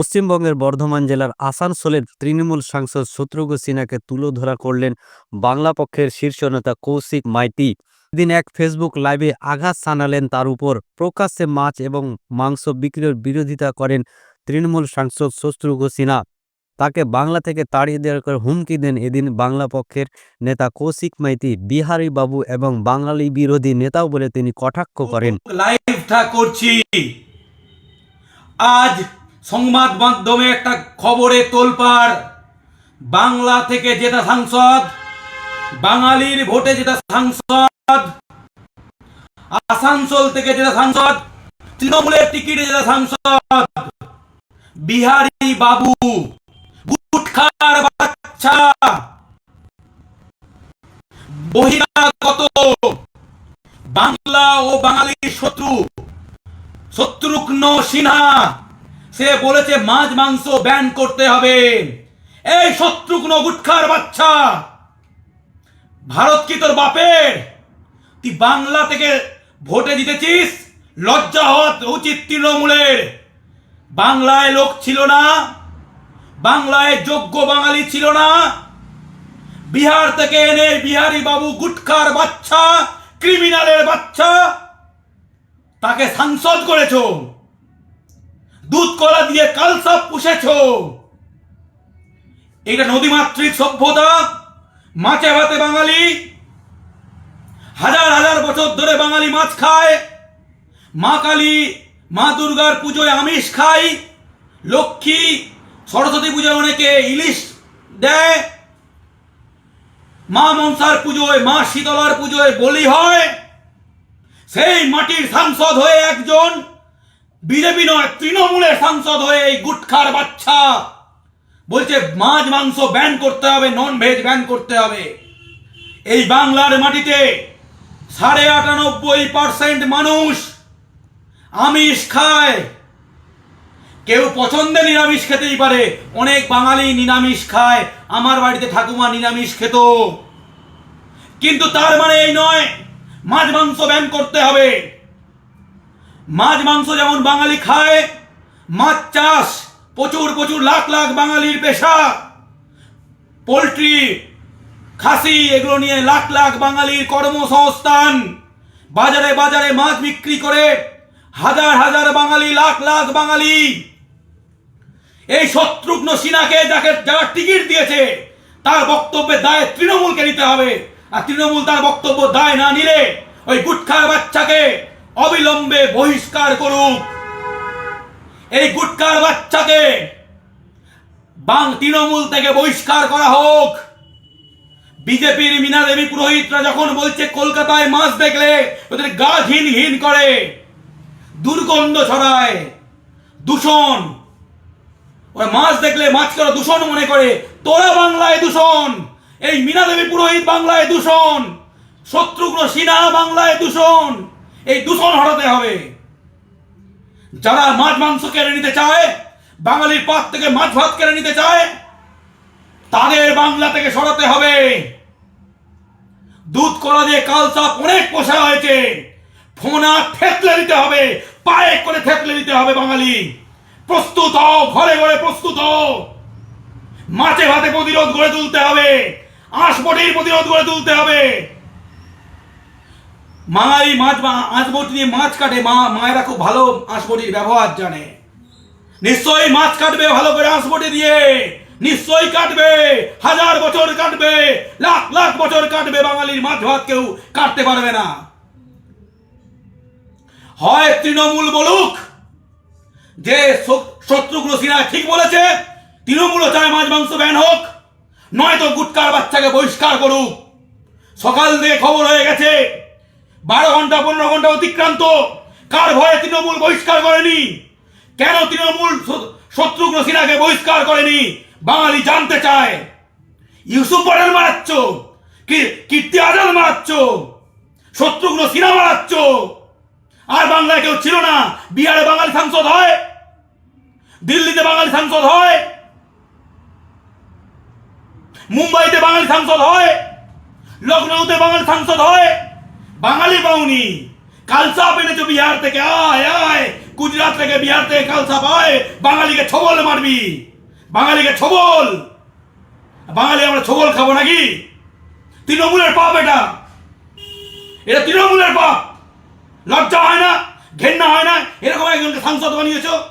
পশ্চিমবঙ্গের বর্ধমান জেলার আসানসোলের তৃণমূল সাংসদ শত্রুঘ্ন সিনহাকে তুলোধরা করলেন বাংলা পক্ষের শীর্ষ নেতা কৌশিক মাইতি। দিন এক ফেসবুক লাইভে আঘাত সানালেন তার উপর প্রকাশ্যে মাছ এবং মাংস বিক্রির বিরোধিতা করেন তৃণমূল সাংসদ শত্রুঘ্ন সিনহা। তাকে বাংলা থেকে তাড়িয়ে দেওয়ার হুমকি দেন এদিন বাংলা পক্ষের নেতা কৌশিক মাইতি, বিহারী বাবু এবং বাঙালি বিরোধী নেতাও বলে তিনি কটাক্ষ করেন। লাইভটা করছি। আজ সংবাদ মাধ্যমে একটা খবরে তোলপাড়। বাংলা থেকে যেটা সাংসদ, বাঙালির ভোটে যেটা সাংসদ, আসানসোল থেকে যেটা সাংসদ, তৃণমূলের টিকিটে যেটা সাংসদ, বিহারী বাবু, গুটখার বাচ্চা, বহিরাগত, বাংলা ও বাঙালির শত্রু, শত্রুঘ্ন সিনহা। সে বলেছে, মাছ, মাংস ব্যান করতে হবে। এই শত্রুঘ্ন গুটখার বাচ্চা, ভারত কি তোর বাপের? তুই বাংলা থেকে ভোটে জিতেছিস, লজ্জা হওয়া উচিত তৃণমূলের। বাংলায় লোক ছিল না, বাংলায় যোগ্য বাঙালি ছিল না। বিহার থেকে এনে বিহারি বাবু গুটখার বাচ্চা ক্রিমিনালের বাচ্চা, তাকে সাংসদ করেছ। কলা দিয়ে কালসাপ পুষেছ। এটা নদীমাতৃক সভ্যতা, মাছে ভাতে বাঙালি, হাজার হাজার বছর ধরে বাঙালি মাছ খায়। মা কালী, মা দুর্গার পুজোয় আমিষ খায় লক্ষ্মী, সরস্বতী পুজোয় অনেকে ইলিশ দেয়। মা মনসার পুজোয়, মা শীতলার পুজোয় বলি হয়। সেই মাটির সাংসদ হয়ে একজন বিজেপি নয়, তৃণমূলের সাংসদ হয়ে এই গুটখার বাচ্চা। বলছে, মাছ, মাংস ব্যান করতে হবে নন ভেজ ব্যান করতে হবে। এই বাংলার মাটিতে সাড়ে আটানব্বই পার্সেন্ট মানুষ আমিষ খায়। কেউ পছন্দে নিরামিষ খেতেই পারে, অনেক বাঙালি নিরামিষ খায়, আমার বাড়িতে ঠাকুমা নিরামিষ খেত। কিন্তু তার মানে এই নয়, মাছ, মাংস ব্যান করতে হবে। মাছ, মাংস যেমন বাঙালি খায়, মাছ চাষ, প্রচুর প্রচুর, লাখ লাখ বাঙালির পেশা। পোলট্রি, খাসি, এগুলো নিয়ে লাখ লাখ বাঙালির কর্মসংস্থান। বাজারে বাজারে মাছ বিক্রি করে হাজার হাজার বাঙালি, লাখ লাখ বাঙালি। এই শত্রুঘ্ন সিনহাকে যাকে, যারা টিকিট দিয়েছে, তার বক্তব্যের দায় তৃণমূলকে নিতে হবে। আর তৃণমূল তার বক্তব্য দায় না নিলে ওই গুটখার বাচ্চাকে অবিলম্বে বহিষ্কার করুক। এই গুটখার বাচ্চাকে বাং তৃণমূল থেকে বহিষ্কার করা হোক। বিজেপির মীনা দেবী পুরোহিতরা যখন বলছে, কলকাতায় মাছ দেখলে ওদের গা ঘিন ঘিন করে, দুর্গন্ধ ছড়ায়, দূষণ, ওরা মাছ দেখলে মাছ করা দূষণ মনে করে, তোরা বাংলায় দূষণ, এই মীনা দেবী পুরোহিত বাংলায় দূষণ, শত্রুঘ্ন সিনহা বাংলায় দূষণ। এই দূষণ হটাতে হবে। যারা মাছ, মাংস কেড়ে নিতে চায়, বাঙালির পাত থেকে মাছ, ভাত কেড়ে নিতে চায়, তাদের বাংলা থেকে সরাতে হবে। দুধ, কলা দিয়ে কালচাপ অনেক পোষা হয়েছে। ফোনা থেতলে দিতে হবে, পায়ে করে থেতলে দিতে হবে বাঙালি। প্রস্তুত হও, ঘরে ঘরে প্রস্তুত হও। মাছে ভাতে প্রতিরোধ গড়ে তুলতে হবে আঁশবটির প্রতিরোধ গড়ে তুলতে হবে। মাই মাছ আঁশবটি নিয়ে মাছ কাটে, মা, মায়েরা খুব ভালো আঁশবটির ব্যবহার জানে। নিশ্চয়ই মাছ কাটবে ভালো করে আঁশবটি দিয়ে, নিশ্চয়ই কাটবে, হাজার বছর কাটবে, লাখ লাখ বছর কাটবে বাঙালির মাছ ভাত কেউ কাটতে পারবে না। হয় তৃণমূল বলুক, যে শ- শত্রুঘ্ন সিনহা ঠিক বলেছে, তৃণমূলও চায় মাছ, মাংস, ব্যান হোক, নয়তো গুটকার বাচ্চাকে বহিষ্কার করুক। সকাল দিয়ে খবর হয়ে গেছে বারো ঘণ্টা, পনেরো ঘণ্টা অতিক্রান্ত। কার ভয়ে তৃণমূল বহিষ্কার করেনি? কেন তৃণমূল শত্রুঘ্ন সিনহাকে বহিষ্কার করেনি? বাঙালি জানতে চায়। ইউসুফ পটেল মারাচ্ছ। কীর্তি আজাদ মারাচ্ছ। শত্রুঘ্ন সিনহা মারাচ্ছ। আর বাংলায় কেউ ছিল না। বিহারে বাঙালি সাংসদ হয়। দিল্লিতে বাঙালি সাংসদ হয়। মুম্বাইতে বাঙালি সাংসদ হয়। লখনৌতে বাঙালি সাংসদ হয়। বাঙালি পাওনি কালসা এনেছো বিহার থেকে, আয় আয়, গুজরাট থেকে, বিহার থেকে কালসা আয় বাঙালিকে ছবল মারবি, বাঙালিকে ছবল। বাঙালি আমরা ছবল খাব নাকি? তৃণমূলের পাপ এটা। এটা তৃণমূলের পাপ। লজ্জা হয় না, ঘেন্না হয় না, এরকম একজনকে সাংসদ বানিয়েছো।